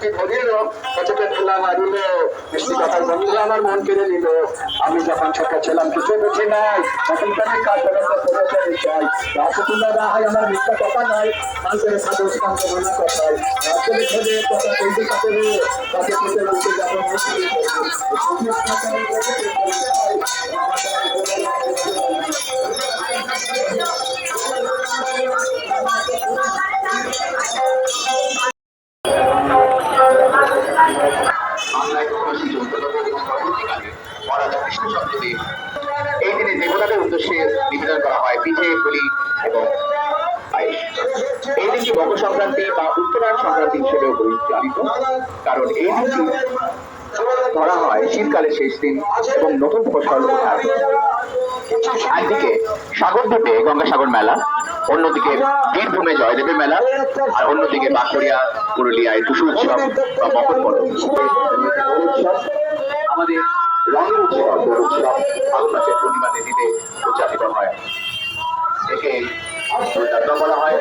ঘন্টি ধরিল কথার বন্ধুরা আমার মন কেড়ে নিল। আমি যখন ছোট ছিলাম কিছু বুঝি নাই। তখন তাকে কাজ করেছে বিষয় রাসতুল্লাহ রাহাই আমার মিথ্যা কথা নাই। কালকের সাধু স্থান্ত মনে কথা বলতে যাব এবং এই দিনটি মকর সংক্রান্তি বা উত্তরায়ণ সংক্রান্তি হিসেবেও কারণ এই দিনটি ধরা হয় শীতকালের শেষ দিন এবং নতুন ফসল একদিকে সাগর দ্বীপে গঙ্গাসাগর মেলা, অন্যদিকে বীরভূমে জয়দেবের মেলা, আর অন্যদিকে বাঁকুড়িয়া পুরুলিয়ায় টুসু উৎসব বা মকর পরব। আমাদের রঙের উৎসব উৎসব ফাল্গুন মাসের পূর্ণিমা কলকাতা বলা হয়